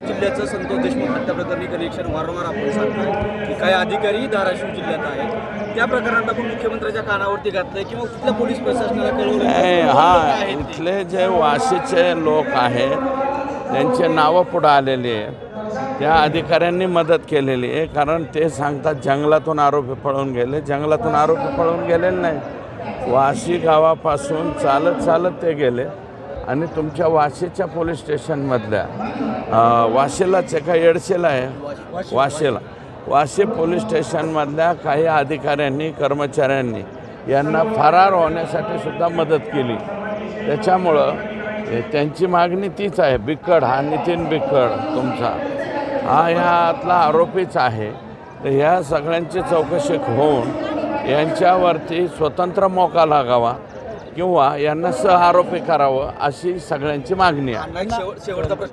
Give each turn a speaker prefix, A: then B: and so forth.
A: जिल्ह्याचं संतोष देशमुख. हत्या प्रकरणी कनेक्शन वारंवार आपण सांगतोय की काही अधिकारी धाराशिव जिल्ह्यात आहेत. त्या प्रकरणात आपण मुख्यमंत्र्यांच्या कानावरती घातलंय किंवा कुठल्या पोलीस प्रशासनाला कळवलं
B: हा? इथले जे वाशीचे लोक आहेत त्यांचे नावं पुढं आलेली आहे. त्या अधिकाऱ्यांनी मदत केलेली आहे कारण ते सांगतात जंगलातून आरोपी पळून गेले. जंगलातून आरोपी पळून गेलेले नाही वाशी गावापासून चालत चालत ते गेले. आणि तुमच्या वाशीच्या पोलीस स्टेशनमधल्या वाशीलाच आहे का? येडशेला आहे? वाशीला. वाशी पोलीस स्टेशनमधल्या काही अधिकाऱ्यांनी कर्मचाऱ्यांनी यांना फरार होण्यासाठी सुद्धा मदत केली. त्याच्यामुळं त्यांची मागणी तीच आहे. बिक्कड हा नितीन बिक्कड तुमचा. हा ह्यातला आरोपीच आहे. तर ह्या सगळ्यांची चौकशी होऊन यांच्यावरती स्वतंत्र मोका लागावा. किंवा यांना सह आरोपी करावं अशी सगळ्यांची मागणी आहे.
A: शेवटचा प्रश्न